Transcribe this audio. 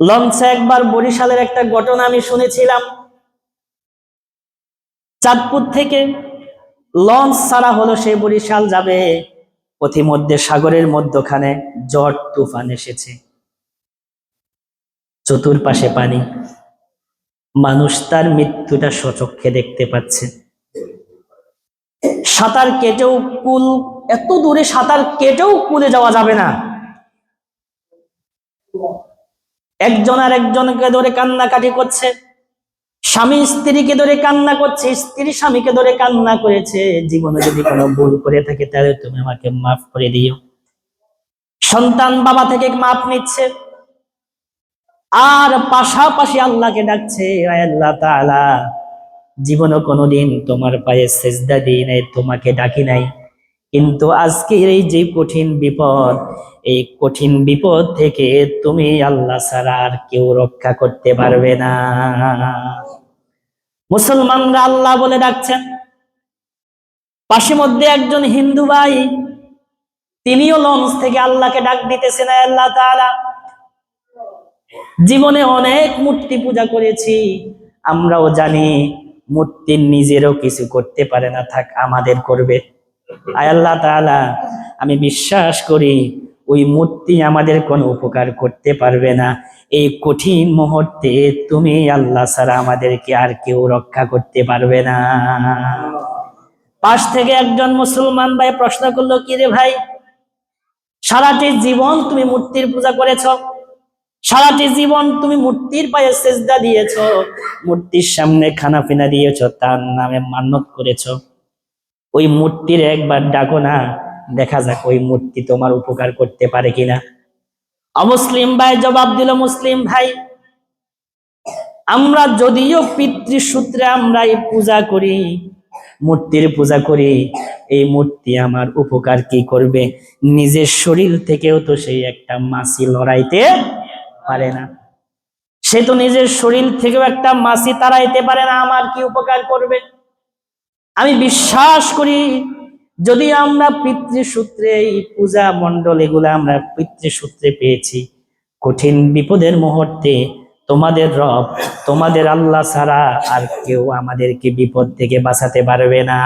লঞ্চে একবার বরিশালের একটা ঘটনা আমি শুনেছিলাম। চাঁদপুর থেকে লঞ্চ ছাড়া হলো সে বরিশাল যাবে। পথিমধ্যে সাগরের মধ্যখানে ঝড় তুফান এসেছে। চতুর্পাশে পানি। মানুষ তার মৃত্যুটা সচক্ষে দেখতে পাচ্ছে। সাঁতার কেটেও কুল, এত দূরে সাঁতার কেটেও কুলে যাওয়া যাবে না। একজন আর একজনকে ধরে কান্নাকাটি করছে। স্বামী স্ত্রীকে ধরে কান্না করছে, স্ত্রী স্বামীকে ধরে কান্না করেছে। জীবনে যদি কোনো ভুল করে থাকে, তাহলে তুমি আমাকে মাফ করে দিও। সন্তান বাবা থেকে মাফ নিচ্ছে। আর পাশাপাশি আল্লাহকে ডাকছে আল্লাহ তাআলা, জীবনে কোনোদিন তোমার পায়ে সেজদা দিই নাই, তোমাকে ডাকি নাই। কিন্তু আজকের এই যে কঠিন বিপদ, এই কঠিন বিপদ থেকে তুমি আল্লাহ ছাড়া আর কেউ রক্ষা করতে পারবে না। মুসলমানরা আল্লাহ বলে ডাকছেন। পাশে মধ্যে একজন হিন্দু ভাই, তিনিও লঞ্চ থেকে আল্লাহকে ডাক দিতেছেন "আয় আল্লাহ তাআলা। জীবনে অনেক মূর্তি পূজা করেছি, আমরাও জানি মূর্তির নিজেরও কিছু করতে পারে না, থাক আমাদের করবে। আয় আল্লাহ তাআলা, আমি বিশ্বাস করি ওই মূর্তি আমাদের কোনো উপকার করতে পারবে না। এই কঠিন মুহূর্তে তুমি আল্লাহ ছাড়া আমাদেরকে আর কেউ রক্ষা করতে পারবে না। পাশ থেকে একজন মুসলমান ভাই প্রশ্ন করল, কি রে ভাই, সারাটি জীবন তুমি মূর্তির পূজা করেছ? সারাটি জীবন তুমি মূর্তির পায়ে সেজদা দিয়েছ? মূর্তির সামনে খানা পিনা দিয়েছ, তার নামে মান্যত করেছ? ওই মূর্তির একবার ডাকো না, দেখা যাক ওই মূর্তি তোমার উপকার করতে পারে কিনা। অমুসলিম ভাই জবাব দিল, মুসলিম ভাই, আমরা যদিও পিতৃসূত্রে আমরা এই পূজা করি, মূর্তির পূজা করি, এই মূর্তি আমার উপকার কি করবে? নিজের শরীর থেকেও তো সেই একটা মাসি লড়াইতে পারে না। সে তো নিজের শরীর থেকেও একটা মাসি তাড়াইতে পারে না, আমার কি উপকার করবে? আমি বিশ্বাস করি, যদি আমরা পিতৃসূত্রে এই পূজা মণ্ডল এগুলো আমরা পিতৃসূত্রে পেয়েছি, কঠিন বিপদের মুহূর্তে তোমাদের রব, তোমাদের আল্লাহ ছাড়া আর কেউ আমাদেরকে বিপদ থেকে বাঁচাতে পারবে না।